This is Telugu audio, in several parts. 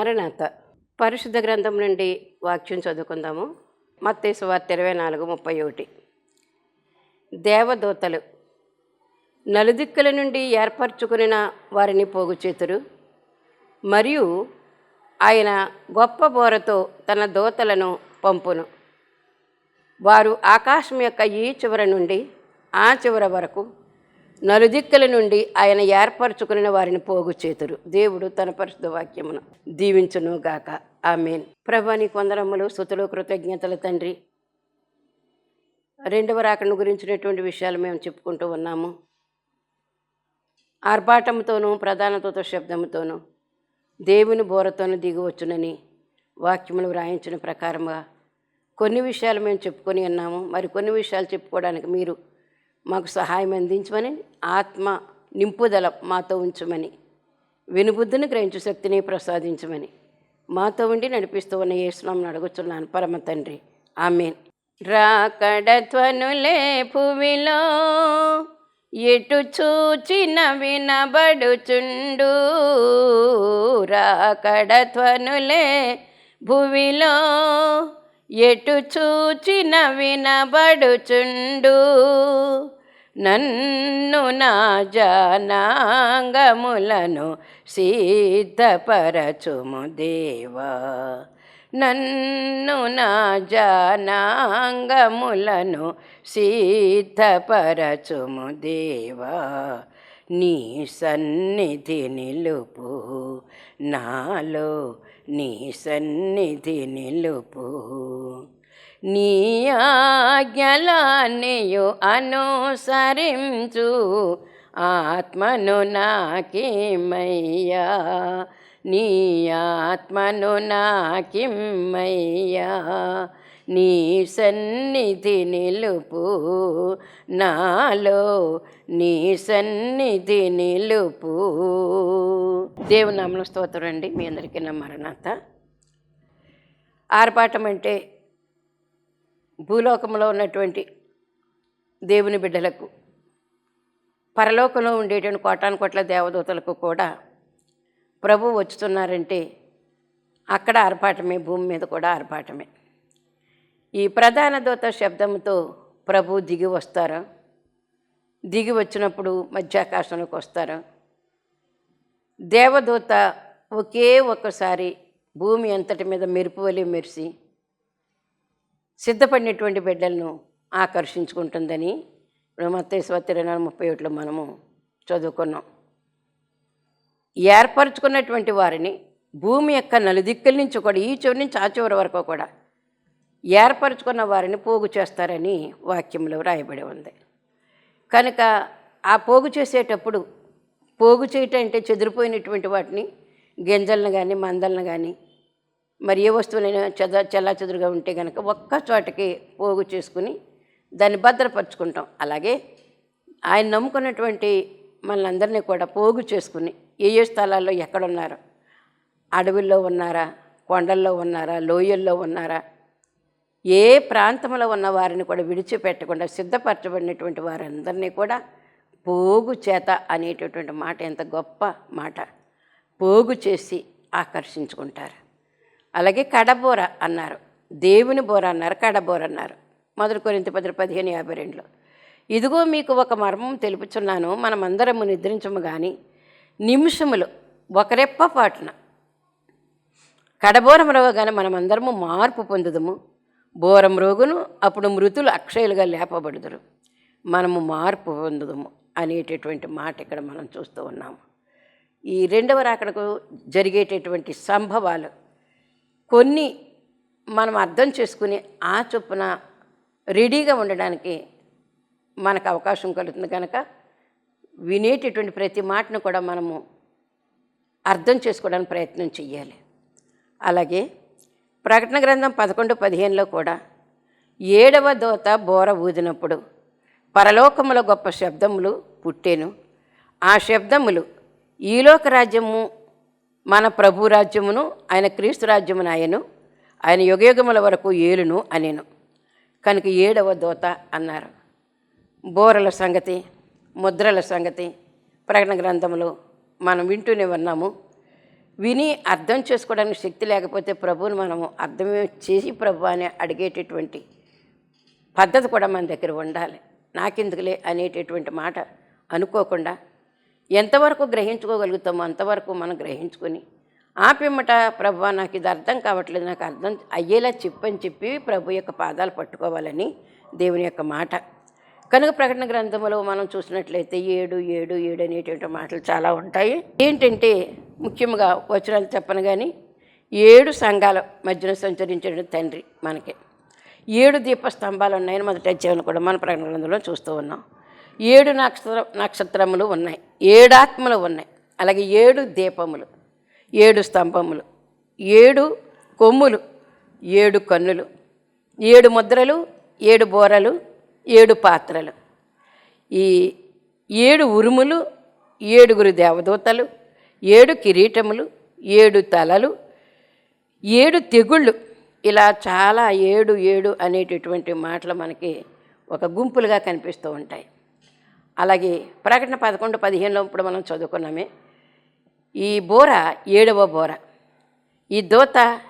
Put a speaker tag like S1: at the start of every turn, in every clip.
S1: మరణాత. పరిశుద్ధ గ్రంథం నుండి వాక్యం చదువుకుందాము. మత్తేసు వార్త ఇరవై నాలుగు ముప్పై ఒకటి. దేవదూతలు నలుదిక్కుల నుండి ఏర్పరచుకునిన వారిని పోగు చేతురు. మరియు ఆయన గొప్ప బోరతో తన దూతలను పంపును. వారు ఆకాశం యొక్క ఈ చివర నుండి ఆ చివర వరకు నలుదిక్కుల నుండి ఆయన ఏర్పరచుకుని వారిని పోగు చేతురు. దేవుడు తన పరిశుద్ధ వాక్యమును దీవించును గాక ఆమెన్ ప్రభాని కొందరమ్మలు స్థుతులు కృతజ్ఞతల తండ్రి. రెండవ రాకను గురించినటువంటి విషయాలు మేము చెప్పుకుంటూ ఉన్నాము. ఆర్భాటంతోనూ ప్రధానతతో శబ్దముతోనూ దేవుని బోరతోనూ దిగివచ్చునని వాక్యములు వ్రాయించిన ప్రకారంగా కొన్ని విషయాలు మేము చెప్పుకొని ఉన్నాము. మరి కొన్ని విషయాలు చెప్పుకోవడానికి మీరు మాకు సహాయం అందించమని ఆత్మ నింపుదల మాతో ఉంచమని వినుబుద్ధిని గ్రహించు శక్తిని ప్రసాదించమని మాతో ఉండి నడిపిస్తూ ఉన్న యేసునామని అడుగుతున్నాను పరమ తండ్రి. ఆమెన్. రాకడత్వనులే భూమిలో ఎటు చూచిన వినబడుచుండు? రాకడత్వనులే భూమిలో ఎటు చూచిన వినబడుచుండు. నన్ను నా జనాంగములను సిద్ధపరచుము దేవా. నన్ను నా జనాంగములను సిద్ధపరచుము దేవా. నీ సన్నిధి నిలుపు నాలో నీ సన్నిధి నిలుపు. నీ ఆజ్ఞలన్నయు అనుసరించు. ఆత్మను నాకిమయ్యా నీ ఆత్మను నాకిమ్మయ్యా. నీ సన్నిధి నిలుపు నాలో నీ సన్నిధి నిలుపు. దేవుని స్తోత్రం అండి. మీ అందరికీ నా మరణాత. ఆర్పాటం అంటే భూలోకంలో ఉన్నటువంటి దేవుని బిడ్డలకు పరలోకంలో ఉండేటువంటి కోటాను కోట్ల దేవదూతలకు కూడా ప్రభు వచ్చుతున్నారంటే అక్కడ ఆర్పాటమే భూమి మీద కూడా ఆర్పాటమే ఈ ప్రధాన దూత శబ్దంతో ప్రభు దిగి వస్తారు? దిగి వచ్చినప్పుడు మధ్యాకాశంలోకి వస్తారు? దేవదూత ఒకే ఒక్కసారి భూమి అంతటి మీద మెరుపు వలి మెరిసి సిద్ధపడినటువంటి బిడ్డలను ఆకర్షించుకుంటుందని మత్తేశ్వర నాలుగు ముప్పై ఒకటిలో మనము చదువుకున్నాం. ఏర్పరచుకున్నటువంటి వారిని భూమి యొక్క నలుదిక్కుల నుంచి కూడా ఈ చివరి నుంచి ఆ చివరి వరకు కూడా ఏర్పరచుకున్న వారిని పోగు చేస్తారని వాక్యంలో రాయబడి ఉంది. కనుక ఆ పోగు చేసేటప్పుడు పోగు చేయటం అంటే చెదిరిపోయినటువంటి వాటిని గింజలను కానీ మందలను కానీ మరి ఏ వస్తువులైనా చెద చెల్లా చెదురుగా ఉంటే కనుక ఒక్క చోటకి పోగు చేసుకుని దాన్ని భద్రపరుచుకుంటాం. అలాగే ఆయన నమ్ముకున్నటువంటి మనందరినీ కూడా పోగు చేసుకుని ఏ ఏ స్థలాల్లో ఎక్కడున్నారో అడవుల్లో ఉన్నారా కొండల్లో ఉన్నారా లోయల్లో ఉన్నారా ఏ ప్రాంతంలో ఉన్న వారిని కూడా విడిచిపెట్టకుండా సిద్ధపరచబడినటువంటి వారందరినీ కూడా పోగు చేత అనేటటువంటి మాట ఎంత గొప్ప మాట. పోగు చేసి ఆకర్షించుకుంటారు. అలాగే కడబోర అన్నారు. దేవుని బోర అన్నారు కడబోర అన్నారు. మొదటి కొరింత పది పదిహేను యాభై రెండులో. ఇదిగో మీకు ఒక మర్మం తెలుపుచున్నాను మనమందరము నిద్రించము కానీ నిమిషములు ఒకరెప్ప పాటున కడబోరం కానీ మనమందరము మార్పు పొందుదము. బోరం రోగును అప్పుడు మృతులు అక్షయులుగా లేపబడుదురు. మనము మార్పు పొందుదము అనేటటువంటి మాట ఇక్కడ మనం చూస్తూ ఉన్నాము. ఈ రెండవ రాకడకు జరిగేటటువంటి సంభవాలు కొన్ని మనం అర్థం చేసుకుని ఆ చొప్పున రెడీగా ఉండడానికి మనకు అవకాశం కలుగుతుంది కనుక వినేటటువంటి ప్రతి మాటను కూడా మనము అర్థం చేసుకోవడానికి ప్రయత్నం చేయాలి అలాగే ప్రకటన గ్రంథం పదకొండు పదిహేనులో కూడా ఏడవ దోత బోర ఊదినప్పుడు పరలోకముల గొప్ప శబ్దములు పుట్టాను. ఆ శబ్దములు ఈలోక రాజ్యము మన ప్రభు రాజ్యమును ఆయన క్రీస్తు రాజ్యమును ఆయను ఆయన యుగయుగముల వరకు ఏలును అనేను. కనుక ఏడవ దోత అన్నారు. బోరల సంగతి ముద్రల సంగతి ప్రకటన గ్రంథంలో మనం వింటూనే ఉన్నాము. విని అర్థం చేసుకోవడానికి శక్తి లేకపోతే ప్రభువుని మనము అర్థం చేసి ప్రభు అని అడిగేటటువంటి పద్ధతి కూడా మన దగ్గర ఉండాలి. నాకెందుకులే అనేటటువంటి మాట అనుకోకుండా ఎంతవరకు గ్రహించుకోగలుగుతామో అంతవరకు మనం గ్రహించుకొని ఆపిమ్మట ప్రభు నాకు ఇది అర్థం కావట్లేదు నాకు అర్థం అయ్యేలా చెప్పని చెప్పి ప్రభు యొక్క పాదాలు పట్టుకోవాలని దేవుని యొక్క మాట. కనుక ప్రకటన గ్రంథంలో మనం చూసినట్లయితే ఏడు ఏడు ఏడు అనేటువంటి మాటలు చాలా ఉంటాయి. ఏంటంటే ముఖ్యంగా వచనాలు చెప్పను కానీ ఏడు సంఘాల మధ్యన సంచరించిన తండ్రి మనకి. ఏడు దీప స్తంభాలు ఉన్నాయని మొదటి అధ్యాయంలో కూడా మన ప్రకటన గ్రంథంలో చూస్తూ ఉన్నాం. ఏడు నక్షత్ర నక్షత్రములు ఉన్నాయి. ఏడాత్మలు ఉన్నాయి. అలాగే ఏడు దీపములు ఏడు స్తంభములు ఏడు కొమ్ములు ఏడు కన్నులు ఏడు ముద్రలు ఏడు బోరలు ఏడు పాత్రలు. ఈ ఏడు ఉరుములు ఏడుగురు దేవదూతలు ఏడు కిరీటములు ఏడు తలలు ఏడు తెగుళ్ళు. ఇలా చాలా ఏడు ఏడు అనేటటువంటి మాటలు మనకి ఒక గుంపులుగా కనిపిస్తూ ఉంటాయి. అలాగే ప్రకటన పదకొండు పదిహేనులో ఇప్పుడు మనం చదువుకున్నామే. ఈ బోర ఏడవ బోర. ఈ దోత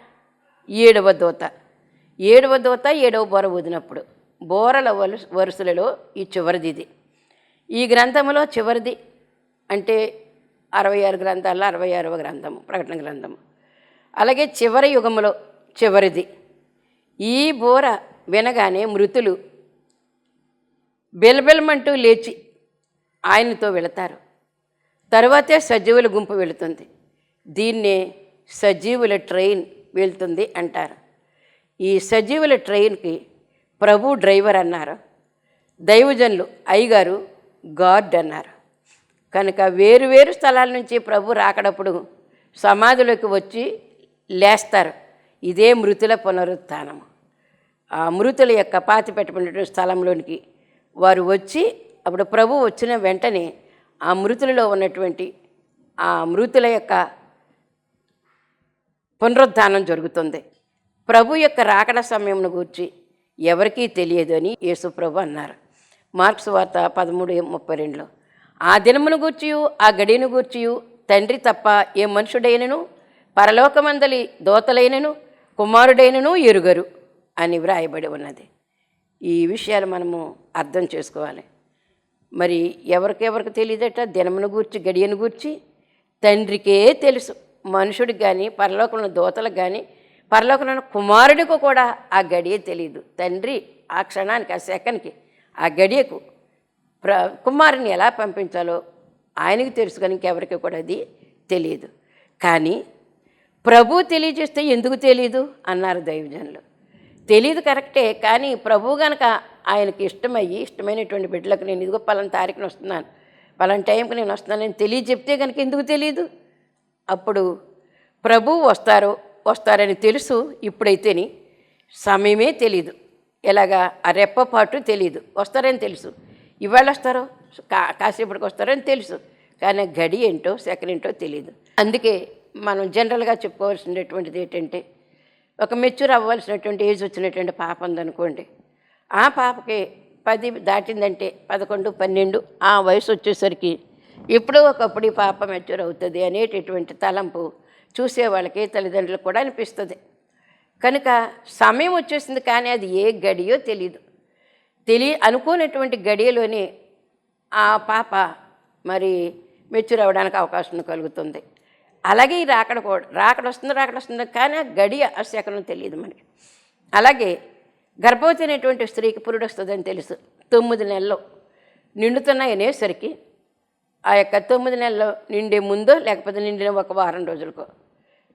S1: ఏడవ దోత. ఏడవ దోత ఏడవ బోర ఊదినప్పుడు బోరల వరుసలలో ఈ చివరిది ఇది. ఈ గ్రంథములో చివరిది అంటే అరవై ఆరు గ్రంథాల్లో అరవై ఆరవ గ్రంథము ప్రకటన గ్రంథము. అలాగే చివరి యుగములో చివరిది. ఈ బోర వినగానే మృతులు బెలబెలమంటూ లేచి ఆయనతో వెళతారు. తరువాతే సజీవుల గుంపు వెళుతుంది. దీన్నే సజీవుల ట్రైన్ వెళ్తుంది అంటారు. ఈ సజీవుల ట్రైన్కి ప్రభు డ్రైవర్ అన్నారు. దైవజనులు అయ్యగారు గార్డ్ అన్నారు. కనుక వేరు వేరు స్థలాల నుంచి ప్రభు రాకడప్పుడు సమాధులకు వచ్చి లేస్తారు. ఇదే మృతుల పునరుత్నము. ఆ మృతుల యొక్క పాతి పెట్టబడినటువంటి స్థలంలోనికి వారు వచ్చి అప్పుడు ప్రభు వచ్చిన వెంటనే ఆ మృతులలో ఉన్నటువంటి ఆ మృతుల యొక్క పునరుద్ధానం జరుగుతుంది. ప్రభు యొక్క రాకడ సమయంను గూర్చి ఎవరికీ తెలియదు అని యేసుప్రభు అన్నారు. మార్క్స్ వార్త పదమూడు ముప్పై రెండులో. ఆ దినమును గూర్చియు ఆ గడియను గూర్చియు తండ్రి తప్ప ఏ మనుషుడైనను పరలోకమందలి దోతలైనను కుమారుడైనను ఎరుగరు అని వ్రాయబడి ఉన్నది. ఈ విషయాలు మనము అర్థం చేసుకోవాలి. మరి ఎవరికెవరికి తెలియదట? దినమును గూర్చి గడియను గూర్చి తండ్రికే తెలుసు. మనుషుడికి కానీ పరలోకంలో దోతలకు కానీ పరలోకంలో కుమారుడికి కూడా ఆ గడియ తెలియదు తండ్రి ఆ క్షణానికి ఆ సెకండ్కి ఆ గడియకు ప్ర కుమారుని ఎలా పంపించాలో ఆయనకి తెలుసు కానీ ఇంకెవరికి కూడా అది తెలియదు. కానీ ప్రభు తెలియజేస్తే ఎందుకు తెలియదు అన్నారు దైవజనులు. తెలియదు కరెక్టే కానీ ప్రభు గనక ఆయనకి ఇష్టమయ్యి ఇష్టమైనటువంటి బిడ్డలకు నేను ఇదిగో పలానా తారీఖున వస్తున్నాను పలానా టైంకి నేను వస్తున్నానని తెలియజెప్తే కనుక ఎందుకు తెలియదు అప్పుడు ప్రభు వస్తారు వస్తారని తెలుసు ఇప్పుడైతేని సమయమే తెలీదు. ఎలాగా? ఆ రెప్పపాటు తెలియదు వస్తారని తెలుసు. ఇవాళ వస్తారో కా కాసేపటికి వస్తారని తెలుసు. కానీ గడి ఏంటో సెకండ్ ఏంటో తెలియదు అందుకే మనం జనరల్గా చెప్పుకోవాల్సినటువంటిది ఏంటంటే ఒక మెచ్యూర్ అవ్వాల్సినటువంటి ఏజ్ వచ్చినటువంటి పాప ఉందనుకోండి ఆ పాపకి పది దాటిందంటే పదకొండు పన్నెండు ఆ వయసు వచ్చేసరికి ఎప్పుడో ఒకప్పుడు ఈ పాప మెచ్యూర్ అవుతుంది అనేటటువంటి తలంపు చూసే వాళ్ళకి తల్లిదండ్రులకు కూడా అనిపిస్తుంది. కనుక సమయం వచ్చేసింది కానీ అది ఏ గడియో తెలియదు తెలియ అనుకోనటువంటి గడియలోనే ఆ పాప మరి మెచ్యూర్ అవ్వడానికి అవకాశం కలుగుతుంది. అలాగే ఈ రాకడ కూడా రాకడ వస్తుంది రాకడ వస్తుంది కానీ ఆ గడియ ఆ తెలియదు మనకి. అలాగే గర్భవతి అనేటువంటి స్త్రీకి పురుడు వస్తుందని తెలుసు. తొమ్మిది నెలలు నిండుతున్నాయి అనేసరికి ఆ యొక్క తొమ్మిది నెలలు నిండే ముందో లేకపోతే నిండిన ఒక వారం రోజులకో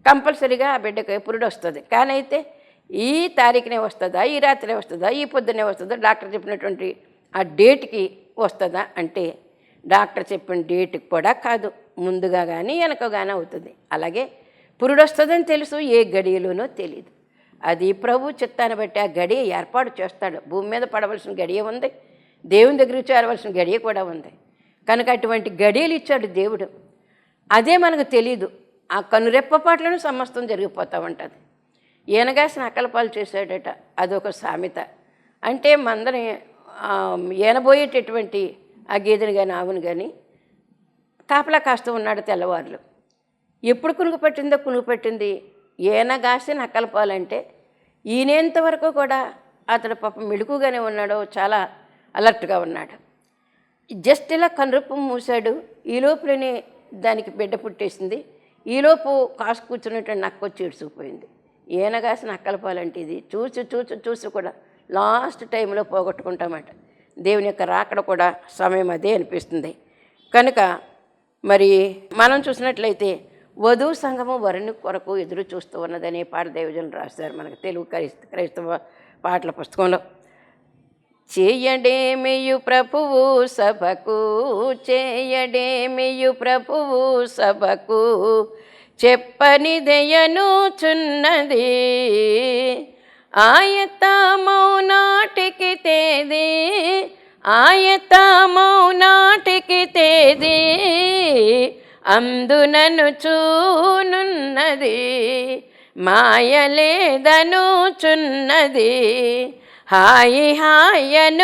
S1: కంపల్సరీగా ఆ బిడ్డకి పురుడు వస్తుంది కానీ అయితే ఈ తారీఖునే వస్తుందా ఈ రాత్రే వస్తుందా ఈ పొద్దునే వస్తుందా? డాక్టర్ చెప్పినటువంటి ఆ డేట్కి వస్తుందా అంటే డాక్టర్ చెప్పిన డేట్కి కూడా కాదు. ముందుగా కానీ వెనక కానీ అవుతుంది. అలాగే పురుడు వస్తుందని తెలుసు ఏ గడియలోనో తెలియదు అది ప్రభు చిత్తాన్ని బట్టి ఆ గడియ ఏర్పాటు చేస్తాడు. భూమి మీద పడవలసిన గడియ ఉంది. దేవుని దగ్గరికి చేరవలసిన గడియ కూడా ఉంది. కనుక అటువంటి గడియలు ఇచ్చాడు దేవుడు. అదే మనకు తెలీదు. ఆ కనురెప్పపాట్లను సమస్తం జరిగిపోతూ ఉంటుంది. ఈయనగాసిన అక్కలపాలు చేశాడట. అదొక సామెత. అంటే మందని ఈనబోయేటటువంటి ఆ గేదెని కానీ ఆవును కానీ కాపలా కాస్తూ ఉన్నాడు తెల్లవారులు. ఎప్పుడు కునుగు పట్టిందో కునుగు పట్టింది. ఏనగాసి అక్కలపాలంటే ఈయనేంత వరకు కూడా అతడు పాపం మెడుకుగానే ఉన్నాడు చాలా అలర్ట్గా ఉన్నాడు. జస్ట్ ఇలా కనురూపు మూసాడు ఈ దానికి బిడ్డ పుట్టేసింది. ఈలోపు కాసు కూర్చున్నట్టు నక్కొచ్చి ఇడుచుకుపోయింది ఈయనగాసిన నక్కలపాలంటే ఇది. చూసి చూసి చూసి కూడా లాస్ట్ టైంలో పోగొట్టుకుంటామట. దేవుని యొక్క రాకడ కూడా సమయం అదే అనిపిస్తుంది. కనుక మరి మనం చూసినట్లయితే వధువు సంఘము వరుని కొరకు ఎదురు చూస్తూ ఉన్నదని పాట దైవజనులు రాశారు. మనకు తెలుగు క్రైస్త క్రైస్తవ పాటల పుస్తకంలో. చేయడేమియు ప్రభువు సభకు చేయడేమియు ప్రభువు సభకు చెప్పని చున్నది ఆయతామౌ నాటికి తేది ఆయతామౌ నాటికి తేది అందునను చూనున్నది. మాయలేదనుచున్నది హాయి హాయనుచున్నది.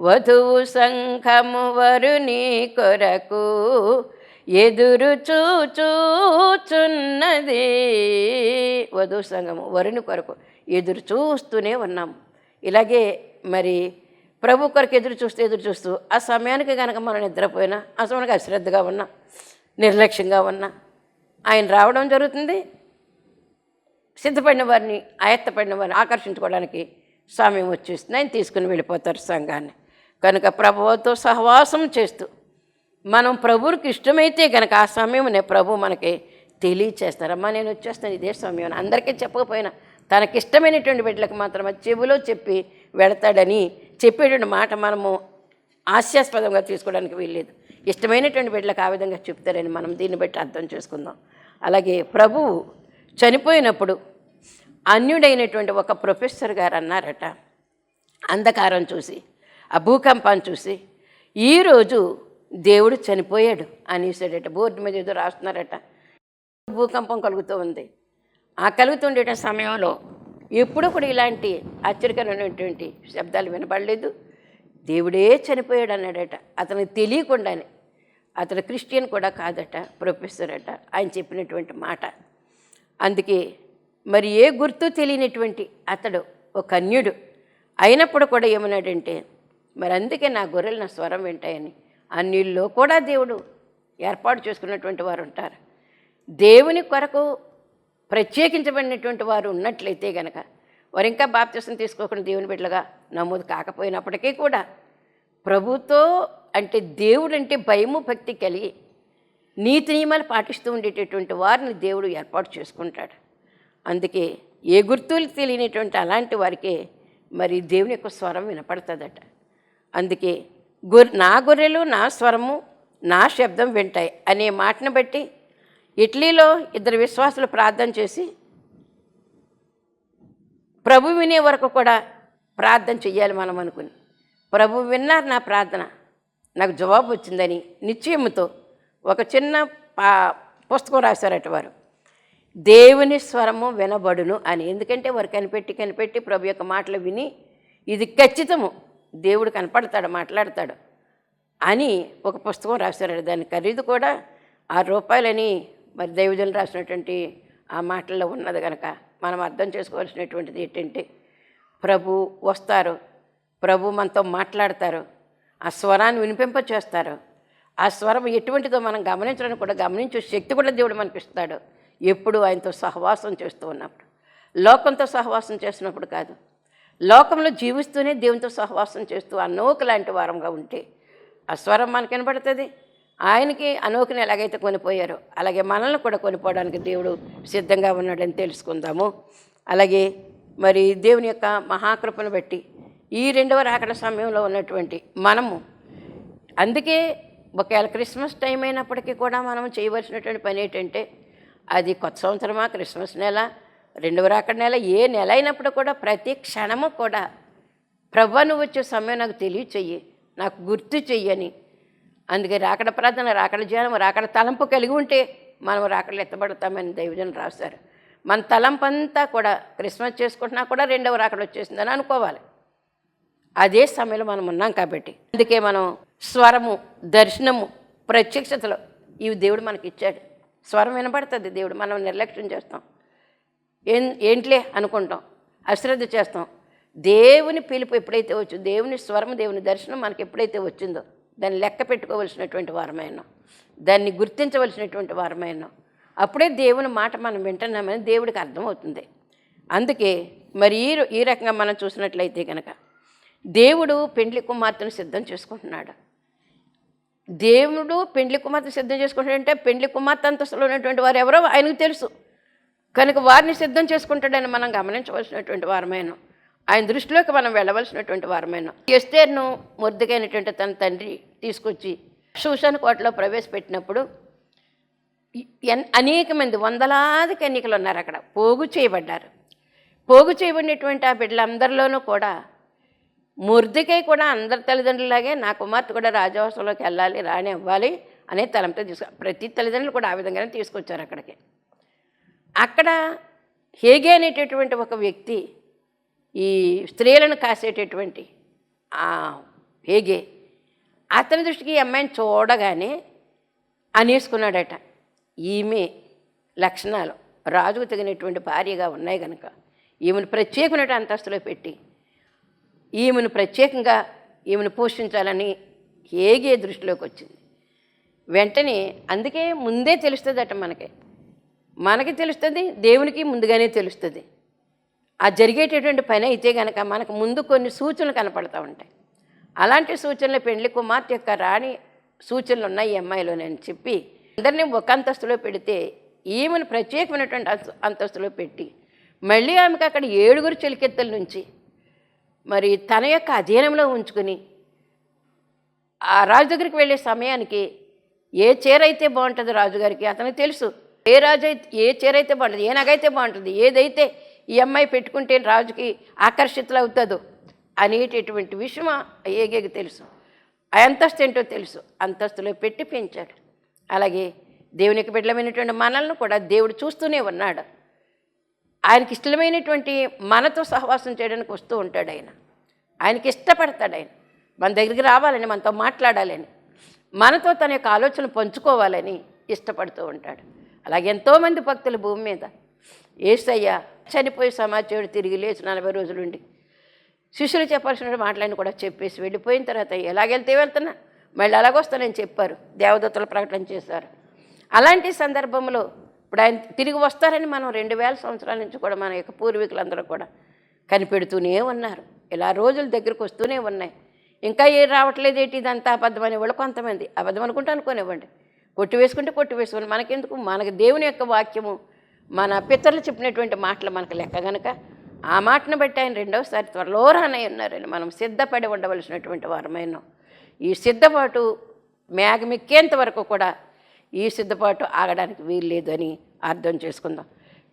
S1: వధువు సంఘము వరుని కొరకు ఎదురు చూచూచున్నది. వధు సంఘము వరుని కొరకు ఎదురు చూస్తూనే ఉన్నాము ఇలాగే మరి ప్రభు కొరకు ఎదురు చూస్తూ ఎదురు చూస్తూ ఆ సమయానికి కనుక మనం నిద్రపోయినా ఆ సమయానికి అశ్రద్ధగా ఉన్నా నిర్లక్ష్యంగా ఉన్నా ఆయన రావడం జరుగుతుంది. సిద్ధపడిన వారిని ఆయత్తపడిన వారిని ఆకర్షించుకోవడానికి సమయం వచ్చేస్తుంది. ఆయన తీసుకుని వెళ్ళిపోతారు సంఘాన్ని. కనుక ప్రభువుతో సహవాసం చేస్తూ మనం ప్రభువుకి ఇష్టమైతే కనుక ఆ సమయమునే ప్రభు మనకి తెలియచేస్తారమ్మా నేను వచ్చేస్తాను ఇదే సమయం అని. అందరికీ చెప్పకపోయినా తనకి ఇష్టమైనటువంటి బిడ్డలకు మాత్రం చెవిలో చెప్పి వెడతాడని చెప్పేటువంటి మాట మనము హాస్యాస్పదంగా తీసుకోవడానికి వీల్లేదు. ఇష్టమైనటువంటి బిడ్డలకు ఆ విధంగా చెప్తారని మనం దీన్ని బట్టి అర్థం చేసుకుందాం. అలాగే ప్రభువు చనిపోయినప్పుడు అన్యుడైనటువంటి ఒక ప్రొఫెసర్ గారు అన్నారట. అంధకారం చూసి ఆ భూకంపాన్ని చూసి. ఈరోజు దేవుడు చనిపోయాడు అనేసాడట బోర్డు మీద ఏదో రాస్తున్నారట. భూకంపం కలుగుతూ ఉంది. ఆ కలుగుతుండేట సమయంలో ఎప్పుడూ కూడా ఇలాంటి ఆశ్చర్యకరమైనటువంటి శబ్దాలు వినపడలేదు దేవుడే చనిపోయాడు అన్నాడట. అతనికి తెలియకుండానే. అతను క్రిస్టియన్ కూడా కాదట ప్రొఫెసర్ అట ఆయన చెప్పినటువంటి మాట. అందుకే మరి ఏ గుర్తు తెలియనటువంటి అతడు ఒక కన్యుడు అయినప్పుడు కూడా ఏమన్నాడంటే మరి అందుకే నా గొర్రెలు నా స్వరం వింటాయని అన్నిల్లో కూడా దేవుడు ఏర్పాటు చేసుకున్నటువంటి వారు ఉంటారు. దేవుని కొరకు ప్రత్యేకించబడినటువంటి వారు ఉన్నట్లయితే గనక వారు ఇంకా బాప్తిసం తీసుకోకుండా దేవుని బిడ్డలుగా నమోదు కాకపోయినప్పటికీ కూడా ప్రభుతో అంటే దేవుడు అంటే భయము భక్తి కలిగి నీతి నియమాలు పాటిస్తూ ఉండేటటువంటి వారిని దేవుడు ఏర్పాటు చేసుకుంటాడు. అందుకే ఏ గుర్తులు తెలియనటువంటి అలాంటి వారికే మరి దేవుని యొక్క స్వరం వినపడుతుందట. అందుకే గుర్ నా గొర్రెలు నా స్వరము నా శబ్దం వింటాయి అనే మాటను బట్టి ఇటలీలో ఇద్దరు విశ్వాసులు ప్రార్థన చేసి ప్రభు వినే వరకు కూడా ప్రార్థన చెయ్యాలి మనం అనుకుని. ప్రభు విన్నారు నా ప్రార్థన నాకు జవాబు వచ్చిందని నిశ్చయముతో ఒక చిన్న పా పుస్తకం రాశారట వారు. దేవుని స్వరము వినబడును అని. ఎందుకంటే వారు కనిపెట్టి కనిపెట్టి ప్రభు యొక్క మాటలు విని ఇది ఖచ్చితము. దేవుడు కనపడతాడు మాట్లాడతాడు అని ఒక పుస్తకం రాశారు దాని ఖరీదు కూడా ఆరు రూపాయలని మరి దైవజనులు రాసినటువంటి ఆ మాటల్లో ఉన్నది కనుక మనం అర్థం చేసుకోవాల్సినటువంటిది ఏంటంటే ప్రభు వస్తారు ప్రభు మనతో మాట్లాడతారు ఆ స్వరాన్ని వినిపింప చేస్తారు ఆ స్వరం ఎటువంటిదో మనం గమనించడానికి కూడా గమనించే శక్తి కూడా దేవుడు మనకి ఇస్తాడు. ఎప్పుడు ఆయనతో సహవాసం చేస్తూ ఉన్నప్పుడు. లోకంతో సహవాసం చేసినప్పుడు కాదు లోకంలో జీవిస్తూనే దేవునితో సహవాసం చేస్తూ అనోక లాంటి వారంగా ఉంటే ఆ స్వరం మనకు వినపడుతుంది. ఆయనకి అనోకని ఎలాగైతే కొనిపోయారో అలాగే మనల్ని కూడా కొనిపోవడానికి దేవుడు సిద్ధంగా ఉన్నాడని తెలుసుకుందాము. అలాగే మరి దేవుని యొక్క మహాకృపను బట్టి ఈ రెండవ రాకడ సమయంలో ఉన్నటువంటి మనము అందుకే ఒకవేళ క్రిస్మస్ టైం అయినప్పటికీ కూడా మనం చేయవలసినటువంటి పని ఏంటంటే అది కొత్త సంవత్సరమా క్రిస్మస్ నెల రెండవ రాకడ నెల ఏ నెల అయినప్పుడు కూడా ప్రతి క్షణము కూడా ప్రభు నువ్వు వచ్చే సమయం నాకు తెలియచెయ్యి నాకు గుర్తు చెయ్యని అందుకే రాకడ ప్రార్థన రాకడ ధ్యానం రాకడ తలంపు కలిగి ఉంటే మనం రాకడలు ఎత్తబడతామని దైవజనులు రాశారు. మన తలంపు అంతా కూడా క్రిస్మస్ చేసుకుంటున్నా కూడా రెండవ రాకడ వచ్చేసిందని అనుకోవాలి. అదే సమయంలో మనం ఉన్నాం కాబట్టి. అందుకే మనం స్వరము దర్శనము ప్రత్యక్షతలో ఇవి దేవుడు మనకి ఇచ్చాడు స్వరం వినపడుతుంది దేవుడు మనం నిర్లక్ష్యం చేస్తాం. ఏం ఏంట్లే అనుకుంటాం. అశ్రద్ధ చేస్తాం. దేవుని పిలుపు ఎప్పుడైతే వచ్చిందో దేవుని స్వరం దేవుని దర్శనం మనకి ఎప్పుడైతే వచ్చిందో దాన్ని లెక్క పెట్టుకోవలసినటువంటి వారమైన దాన్ని గుర్తించవలసినటువంటి వారమైన అప్పుడే దేవుని మాట మనం వింటున్నామని దేవుడికి అర్థమవుతుంది. అందుకే మరి ఈ ఈ రకంగా మనం చూసినట్లయితే కనుక దేవుడు పెండ్లి కుమార్తెను సిద్ధం చేసుకుంటున్నాడు. దేవుడు పెండ్లి కుమార్తె సిద్ధం చేసుకుంటాడంటే పెండ్లి కుమార్తె అంతస్తులో ఉన్నటువంటి వారు ఎవరో ఆయనకు తెలుసు. కనుక వారిని సిద్ధం చేసుకుంటాడని మనం గమనించవలసినటువంటి వారమైన ఆయన దృష్టిలోకి మనం వెళ్ళవలసినటువంటి వారమైన ఎస్తేర్ను ముద్దుగైనటువంటి తన తండ్రి తీసుకొచ్చి శూషణ కోటలో ప్రవేశపెట్టినప్పుడు ఎన్- అనేక మంది వందలాది కన్యకలు ఉన్నారు అక్కడ. పోగు చేయబడ్డారు. పోగు చేయబడినటువంటి ఆ బిడ్డలందరిలోనూ కూడా ముర్దికై కూడా అందరి తల్లిదండ్రులాగే నా కుమార్తె కూడా రాజవంశంలోకి వెళ్ళాలి రాణి అవ్వాలి అనే తలంతో తీసుకు ప్రతి తల్లిదండ్రులు కూడా ఆ విధంగానే తీసుకొచ్చారు అక్కడికి. అక్కడ హేగే అనేటటువంటి ఒక వ్యక్తి ఈ స్త్రీలను కాసేటటువంటి హేగే అతని దృష్టికి ఈ అమ్మాయిని చూడగానే అనేసుకున్నాడట. ఈమె లక్షణాలు రాజుకు తగినటువంటి భార్యగా ఉన్నాయి కనుక ఈమెను ప్రత్యేకమైన అంతస్తులో పెట్టి ఈమెను ప్రత్యేకంగా ఈమెను పోషించాలని హేగే దృష్టిలోకి వచ్చింది. వెంటనే అందుకే ముందే తెలుస్తుందట మనకి మనకి తెలుస్తుంది దేవునికి ముందుగానే తెలుస్తుంది. ఆ జరిగేటటువంటి పని అయితే కనుక మనకు ముందు కొన్ని సూచనలు కనపడుతూ ఉంటాయి. అలాంటి సూచనలు పెండ్లి కుమార్తె యొక్క రాణి సూచనలు ఉన్నాయి ఈ అమ్మాయిలోనని చెప్పి అందరినీ ఒక అంతస్తులో పెడితే ఈమెను ప్రత్యేకమైనటువంటి అంతస్తులో పెట్టి మళ్ళీ ఆమెకు అక్కడ ఏడుగురు చెలికెత్తల నుంచి మరి తన యొక్క అధీనంలో ఉంచుకుని ఆ రాజు దగ్గరికి వెళ్ళే సమయానికి ఏ చీర అయితే బాగుంటుంది రాజుగారికి అతనికి తెలుసు. ఏ రాజు అయితే ఏ చీర అయితే బాగుంటుంది ఏ నగైతే బాగుంటుంది ఏదైతే ఈ అమ్మాయి పెట్టుకుంటే రాజుకి ఆకర్షితులు అవుతుందో అనేటటువంటి విషయం ఏగేకి తెలుసు. ఆ అంతస్తు ఏంటో తెలుసు. అంతస్తులో పెట్టి పెంచాడు. అలాగే దేవునికి బిడ్డలమైనటువంటి మనల్ని కూడా దేవుడు చూస్తూనే ఉన్నాడు. ఆయనకి ఇష్టమైనటువంటి మనతో సహవాసం చేయడానికి వస్తూ ఉంటాడు ఆయన. ఆయనకి ఇష్టపడతాడు ఆయన. మన దగ్గరికి రావాలని మనతో మాట్లాడాలని మనతో తన యొక్క ఆలోచనలు పంచుకోవాలని ఇష్టపడుతూ ఉంటాడు. అలాగే ఎంతోమంది భక్తులు భూమి మీద. ఏసయ్య చనిపోయి సమాచారుడు తిరిగి లేచి నలభై రోజులుండి. శిష్యులు చెప్పాల్సిన మాటలను కూడా చెప్పేసి వెళ్ళిపోయిన తర్వాత ఎలాగెళ్తే వెళ్తున్నా? మళ్ళీ అలాగొస్తానని చెప్పారు. దేవదత్తుల ప్రకటన చేశారు. అలాంటి సందర్భంలో ఇప్పుడు ఆయన తిరిగి వస్తారని మనం రెండు వేల సంవత్సరాల నుంచి కూడా మన యొక్క పూర్వీకులందరూ కూడా కనిపెడుతూనే ఉన్నారు. ఇలా రోజుల దగ్గరకు వస్తూనే ఉన్నాయి. ఇంకా ఏ రావట్లేదు ఏంటి ఇదంతా అబద్ధం అనేవాళ్ళు కొంతమంది అబద్ధం అనుకుంటే అనుకోనివ్వండి. కొట్టి వేసుకుంటే కొట్టి వేసుకోండి మనకెందుకు? మనకు దేవుని యొక్క వాక్యము మన పితరులు చెప్పినటువంటి మాటలు మనకు లెక్క గనక. ఆ మాటను బట్టి ఆయన రెండవసారి త్వరలో రానై ఉన్నారని మనం సిద్ధపడి ఉండవలసినటువంటి వారమైన. ఈ సిద్ధపాటు మేఘమెక్కేంత వరకు కూడా ఈ సిద్ధపాటు ఆగడానికి వీల్లేదు అని అర్థం చేసుకుందాం.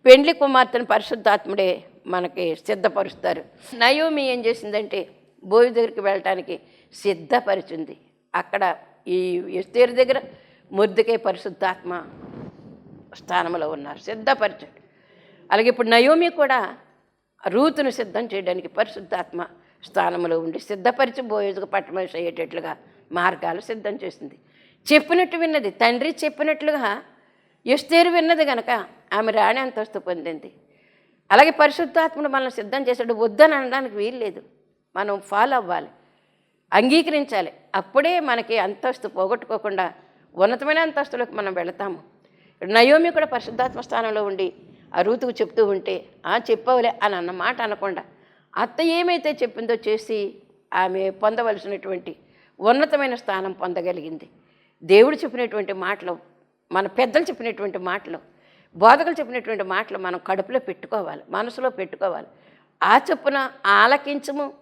S1: పెండ్లి కుమార్తెను పరిశుద్ధాత్ముడే మనకి సిద్ధపరుస్తారు. నయోమి ఏం చేసిందంటే బోయి దగ్గరికి వెళ్ళటానికి సిద్ధపరిచింది. అక్కడ ఈ ఎస్తేరు దగ్గర ముద్దుకే పరిశుద్ధాత్మ స్థానంలో ఉన్నారు. సిద్ధపరిచాడు. అలాగే ఇప్పుడు నయోమి కూడా రూతును సిద్ధం చేయడానికి పరిశుద్ధాత్మ స్థానంలో ఉండి సిద్ధపరిచి బోయేజుకు పట్టమనిషి అయ్యేటట్లుగా మార్గాలు సిద్ధం చేసింది. చెప్పినట్టు విన్నది. తండ్రి చెప్పినట్లుగా ఎస్తేరు విన్నది గనక ఆమె రాణి అంతస్తు పొందింది. అలాగే పరిశుద్ధాత్ముడు మనల్ని సిద్ధం చేశాడు. వద్దని అనడానికి వీల్లేదు మనం ఫాలో అవ్వాలి. అంగీకరించాలి. అప్పుడే మనకి అంతస్తు పోగొట్టుకోకుండా ఉన్నతమైన అంతస్తులకు మనం వెళతాము. నయోమి కూడా పరిశుద్ధాత్మ స్థానంలో ఉండి ఆ రూతుకు చెప్తూ ఉంటే ఆ చెప్పవులే అని అన్న మాట అనకుండా అత్త ఏమైతే చెప్పిందో చేసి ఆమె పొందవలసినటువంటి ఉన్నతమైన స్థానం పొందగలిగింది. దేవుడు చెప్పినటువంటి మాటలు మన పెద్దలు చెప్పినటువంటి మాటలు బోధకులు చెప్పినటువంటి మాటలు మనం కడుపులో పెట్టుకోవాలి మనసులో పెట్టుకోవాలి. ఆ చొప్పున ఆలకించము.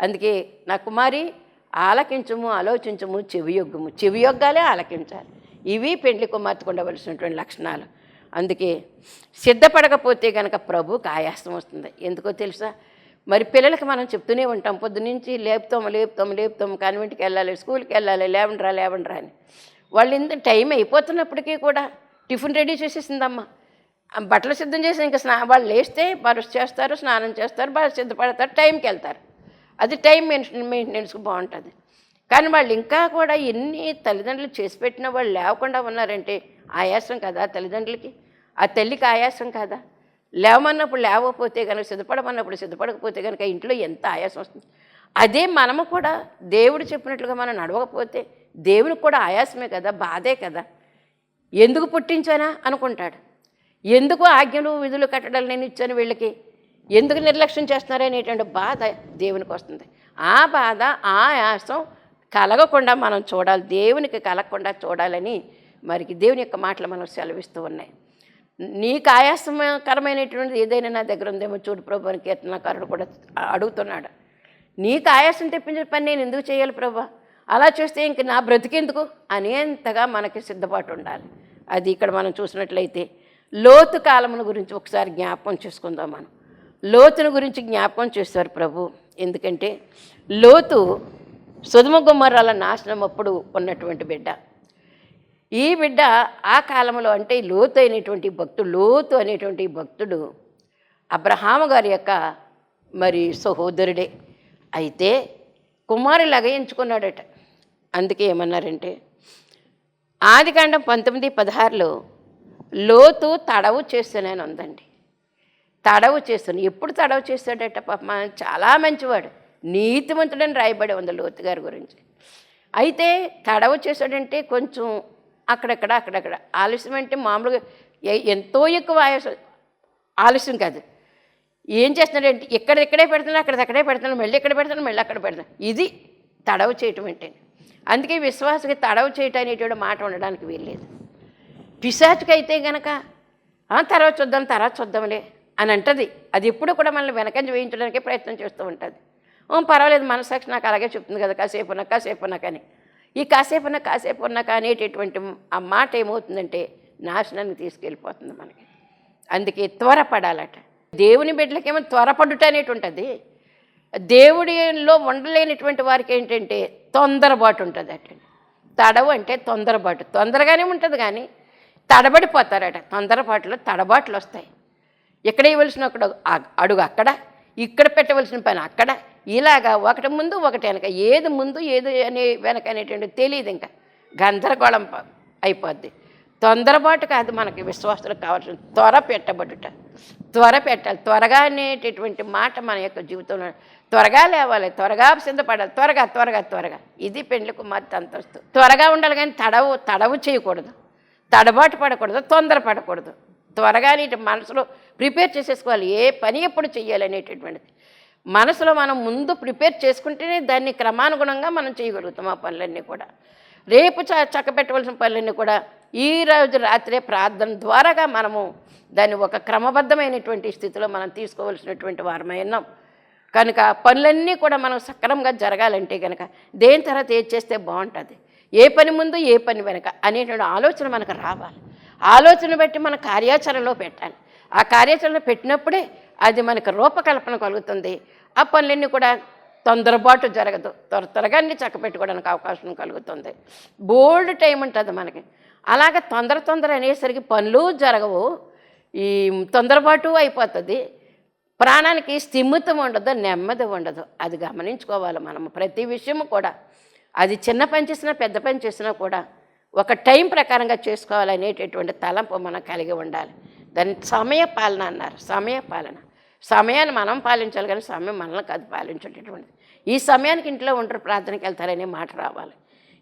S1: అందుకే నా కుమారి ఆలకించము ఆలోచించము చెవియొగ్గము చెవియొగ్గాలే ఆలకించాలి. ఇవి పెండ్లి కుమార్తెకు ఉండవలసినటువంటి లక్షణాలు. అందుకే సిద్ధపడకపోతే కనుక ప్రభుకి ఆయాసం వస్తుంది. ఎందుకో తెలుసా? మరి పిల్లలకి మనం చెప్తూనే ఉంటాం పొద్దునుంచి లేపుతాం లేపుతాం లేపుతాం కాన్వెంట్కి వెళ్ళాలి స్కూల్కి వెళ్ళాలి లేవండ్రా లేవండ్రా అని. వాళ్ళు ఇంత టైం అయిపోతున్నప్పటికీ కూడా టిఫిన్ రెడీ చేసేసిందమ్మా. బట్టలు సిద్ధం చేసి ఇంకా స్నా వాళ్ళు లేస్తే బరుసు చేస్తారు స్నానం చేస్తారు బాగా సిద్ధపడతారు టైంకి వెళ్తారు. అది టైం మెయింటెనెన్స్కి బాగుంటుంది. కానీ వాళ్ళు ఇంకా కూడా ఎన్ని తల్లిదండ్రులు చేసి పెట్టిన వాళ్ళు లేవకుండా ఉన్నారంటే ఆయాసం కదా తల్లిదండ్రులకి? ఆ తల్లికి ఆయాసం కదా? లేవమన్నప్పుడు లేవకపోతే కనుక సిద్ధపడమన్నప్పుడు సిద్ధపడకపోతే కనుక ఇంట్లో ఎంత ఆయాసం వస్తుంది? అదే మనము కూడా దేవుడు చెప్పినట్లుగా మనం నడవకపోతే దేవునికి కూడా ఆయాసమే కదా బాధే కదా? ఎందుకు పుట్టించానా అనుకుంటాడు. ఎందుకు ఆజ్ఞలు విధులు కట్టడాలు నేను ఇచ్చాను వీళ్ళకి? ఎందుకు నిర్లక్ష్యం చేస్తున్నారు అనేటువంటి బాధ దేవునికి వస్తుంది. ఆ బాధ ఆ ఆయాసం కలగకుండా మనం చూడాలి దేవునికి కలగకుండా చూడాలని మరికి దేవుని యొక్క మాటలు మనం సెలవిస్తూ ఉన్నాయి. నీకు ఆయాసకరమైనటువంటిది ఏదైనా నా దగ్గర ఉందేమో చూడు ప్రభు అని కీర్తనకారుడు కూడా అడుగుతున్నాడు. నీకు ఆయాసం తెప్పించే పని నేను ఎందుకు చేయాలి ప్రభు? అలా చూస్తే ఇంక నా బ్రతికెందుకు? అనేంతగా మనకి సిద్ధపాటు ఉండాలి. అది ఇక్కడ మనం చూసినట్లయితే లోతు కాలమును గురించి ఒకసారి జ్ఞాపకం చేసుకుందాం మనం. లోతును గురించి జ్ఞాపకం చేస్తారు ప్రభు. ఎందుకంటే లోతు సుధుమ గుమ్మరాల నాశనం అప్పుడు ఉన్నటువంటి బిడ్డ. ఈ బిడ్డ ఆ కాలంలో అంటే లోతు అయినటువంటి భక్తుడు లోతు అనేటువంటి భక్తుడు అబ్రహాము గారి యొక్క మరి సహోదరుడే. అయితే కుమారులాగా ఎంచుకున్నాడట అందుకే ఏమన్నారంటే ఆదికాండం పంతొమ్మిది పదహారులో లోతు తడవు చేస్తూనే ఉందండి. తడవు చేస్తాను. ఎప్పుడు తడవు చేస్తాడట పాప. చాలా మంచివాడు. నీతిమంతుడని రాయబడి ఉంది లోతు గారి గురించి. అయితే తడవు చేశాడంటే కొంచెం అక్కడక్కడ అక్కడక్కడ. ఆలస్యం అంటే మామూలుగా ఎంతో ఎక్కువ ఆయాసం ఆలస్యం కాదు. ఏం చేస్తున్నాడంటే ఇక్కడ ఇక్కడే పెడుతున్నా అక్కడ అక్కడే పెడుతున్నాడు మళ్ళీ ఇక్కడ పెడుతున్నాను మళ్ళీ అక్కడ పెడుతున్నాను ఇది తడవు చేయటం అంటే. అందుకే విశ్వాసకి తడవు చేయటం అనేటువంటి మాట ఉండడానికి వీల్లేదు. పిశాచుకైతే గనక "ఆ, తర్వాత చూద్దాం తర్వాత చూద్దాంలే. అని అంటది. అది ఎప్పుడు కూడా మనల్ని వెనకంజ వేయించడానికే ప్రయత్నం చేస్తూ ఉంటుంది. "ఓ, పర్వాలేదు మనసాక్షి నాకు అలాగే చెప్తుంది కదా కాసేపు ఉన్నా కాసేపు ఉన్నా కానీ. ఈ కాసేపు ఉన్నా కాసేపు ఉన్నా అనేటటువంటి ఆ మాట ఏమవుతుందంటే నాశనాన్ని తీసుకెళ్ళిపోతుంది మనకి. అందుకే త్వరపడాలట. దేవుని బిడ్డలకేమో త్వరపడుట అనేటి ఉంటుంది దేవుడిలో ఉండలేనటువంటి వారికి ఏంటంటే తొందరబాటు ఉంటుంది అటండి తడవు అంటే తొందరబాటు. తొందరగానే ఉంటుంది కానీ తడబడిపోతారట. తొందరపాటులో తడబాట్లు వస్తాయి ఎక్కడ ఇవ్వాల్సిన ఒకడు అడుగు అక్కడ ఇక్కడ పెట్టవలసిన పని అక్కడ ఇలాగా ఒకటి ముందు ఒకటి వెనక ఏది ముందు ఏది అనే వెనక అనేటువంటి తెలియదు ఇంకా. గందరగోళం అయిపోద్ది. తొందరపాటు కాదు మనకి విశ్వాసులకు కావాల్సిన త్వర పెట్టబడుట. త్వర పెట్టాలి. త్వరగా అనేటటువంటి మాట మన యొక్క జీవితంలో త్వరగా లేవాలి త్వరగా సిద్ధపడాలి. త్వరగా త్వరగా త్వరగా. ఇది పెండ్లి కుమార్తె అంతస్తు. త్వరగా ఉండాలి కానీ తడవు తడవు చేయకూడదు. తడబాటు పడకూడదు తొందర పడకూడదు త్వరగా నీటి మనసులో ప్రిపేర్ చేసేసుకోవాలి. ఏ పని ఎప్పుడు చేయాలి అనేటటువంటిది. మనసులో మనం ముందు ప్రిపేర్ చేసుకుంటేనే దాన్ని క్రమానుగుణంగా మనం చేయగలుగుతాం ఆ పనులన్నీ కూడా. రేపు చ చక్కబెట్టవలసిన పనులన్నీ కూడా ఈ రోజు రాత్రే ప్రార్థన ద్వారాగా మనము దాన్ని ఒక క్రమబద్ధమైనటువంటి స్థితిలో మనం తీసుకోవలసినటువంటి వారమై ఉన్నాం. కనుక పనులన్నీ కూడా మనం సక్రమంగా జరగాలంటే కనుక దేని తర్వాత ఏది చేస్తే బాగుంటుంది? ఏ పని ముందు ఏ పని వెనక అనేటువంటి ఆలోచన మనకు రావాలి. ఆలోచన బట్టి మన కార్యాచరణలో పెట్టాలి. ఆ కార్యాచరణ పెట్టినప్పుడే అది మనకు రూపకల్పన కలుగుతుంది. ఆ పనులన్నీ కూడా తొందరపాటు జరగదు. త్వర త్వరగా అన్ని చక్కపెట్టుకోవడానికి అవకాశం కలుగుతుంది. బోల్డ్ టైం ఉంటుంది మనకి. అలాగే తొందర తొందర అనేసరికి పనులు జరగవు. ఈ తొందరపాటు అయిపోతుంది. ప్రాణానికి స్థిమితం ఉండదు నెమ్మది ఉండదు. అది గమనించుకోవాలి మనము ప్రతి విషయము కూడా. అది చిన్న పని చేసినా పెద్ద పని చేసినా కూడా ఒక టైం ప్రకారంగా చేసుకోవాలనేటటువంటి తలంపు మనం కలిగి ఉండాలి. దాన్ని సమయ పాలన అన్నారు. సమయ పాలన. సమయాన్ని మనం పాలించాలి కానీ సమయం మనల్ని కాదు పాలించేటటువంటిది. ఈ సమయానికి ఇంట్లో ఉంటారు ప్రార్థనకి వెళ్తారనే మాట రావాలి.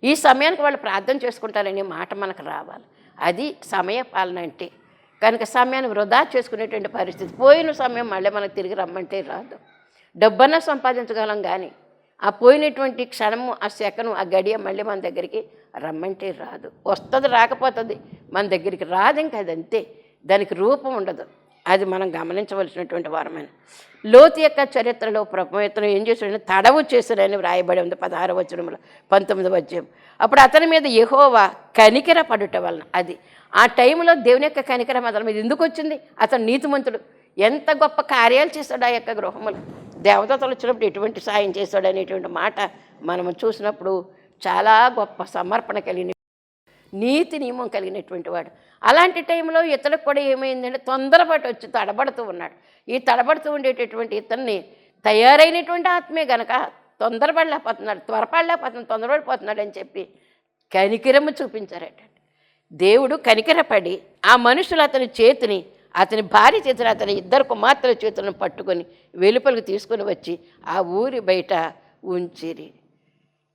S1: ఈ సమయానికి వాళ్ళు ప్రార్థన చేసుకుంటారనే మాట మనకు రావాలి. అది సమయ పాలన అంటే. కనుక సమయాన్ని వృధా చేసుకునేటువంటి పరిస్థితి. పోయిన సమయం మళ్ళీ మనకు తిరిగి రమ్మంటే రాదు. డబ్బన్నా సంపాదించగలం కానీ ఆ పోయినటువంటి క్షణము ఆ సెకను ఆ గడియ మళ్ళీ మన దగ్గరికి రమ్మంటే రాదు. వస్తుంది రాకపోతుంది మన దగ్గరికి రాదు ఇంకా అది అంతే దానికి రూపం ఉండదు. అది మనం గమనించవలసినటువంటి వారమైన. లోతు యొక్క చరిత్రలో ప్రభుత్వం ఏం చేశాడు తడవు చేశాడని వ్రాయబడి ఉంది పదహారు వచనంలో పంతొమ్మిది వచ్చం అప్పుడు అతని మీద యెహోవా కనికర పడుట వలన అది. ఆ టైంలో దేవుని యొక్క కనికర అతని మీద ఎందుకు వచ్చింది? అతను నీతిమంతుడు. ఎంత గొప్ప కార్యాలు చేశాడు ఆ యొక్క గృహములు. దేవతలు వచ్చినప్పుడు ఎటువంటి సాయం చేశాడు అనేటువంటి మాట మనము చూసినప్పుడు చాలా గొప్ప సమర్పణ కలిగిన నీతి నియమం కలిగినటువంటి వాడు. అలాంటి టైంలో ఇతనికి కూడా ఏమైందంటే తొందరపాటు వచ్చి తడబడుతూ ఉన్నాడు. ఈ తడబడుతూ ఉండేటటువంటి ఇతన్ని తయారైనటువంటి ఆత్మే గనక తొందరపడలేకపోతున్నాడు త్వరపడలేకపోతున్నాడు తొందరపడిపోతున్నాడు అని చెప్పి కనికిరము చూపించారట. దేవుడు కనికరపడి ఆ మనుషులు అతని చేతిని అతని భార్య చేతులు అతని ఇద్దరు కుమార్తెల చేతులను పట్టుకొని వెలుపలకు తీసుకొని వచ్చి ఆ ఊరి బయట ఉంచిరి.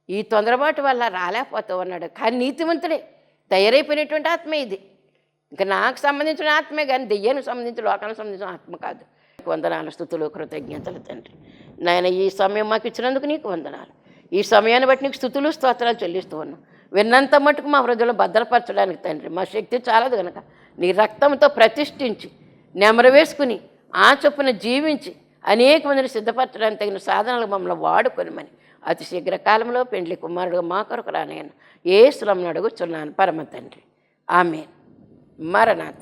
S1: ఈ తొందరపాటు వల్ల రాలేకపోతూ ఉన్నాడు కానీ నీతివంతుడే తయారైపోయినటువంటి ఆత్మ ఇది. ఇంకా నాకు సంబంధించిన ఆత్మే కానీ దెయ్యానికి సంబంధించిన లోకానికి సంబంధించిన ఆత్మ కాదు. వందనాలు స్థుతులు కృతజ్ఞతలు తండ్రి. నాయన ఈ సమయం మాకు ఇచ్చినందుకు నీకు వందనాలు. ఈ సమయాన్ని బట్టి నీకు స్థుతులు స్తోత్రాలు చెల్లిస్తూ ఉన్నాం. విన్నంత మటుకు మా హృదయంలో భద్రపరచడానికి తండ్రి. మా శక్తి చాలదు కనుక నీ రక్తంతో ప్రతిష్ఠించి నెమరు వేసుకుని ఆ చొప్పున జీవించి అనేక మందిని సిద్ధపరచడానికి తగిన సాధనలు మమ్మల్ని వాడుకొనిమని అతి శీఘ్ర కాలంలో పెండ్లి కుమారుడు మా కొరకు రానయ్యను ఏ శ్రమను అడుగుచున్నాను పరమ తండ్రి. ఆమె మరణాథ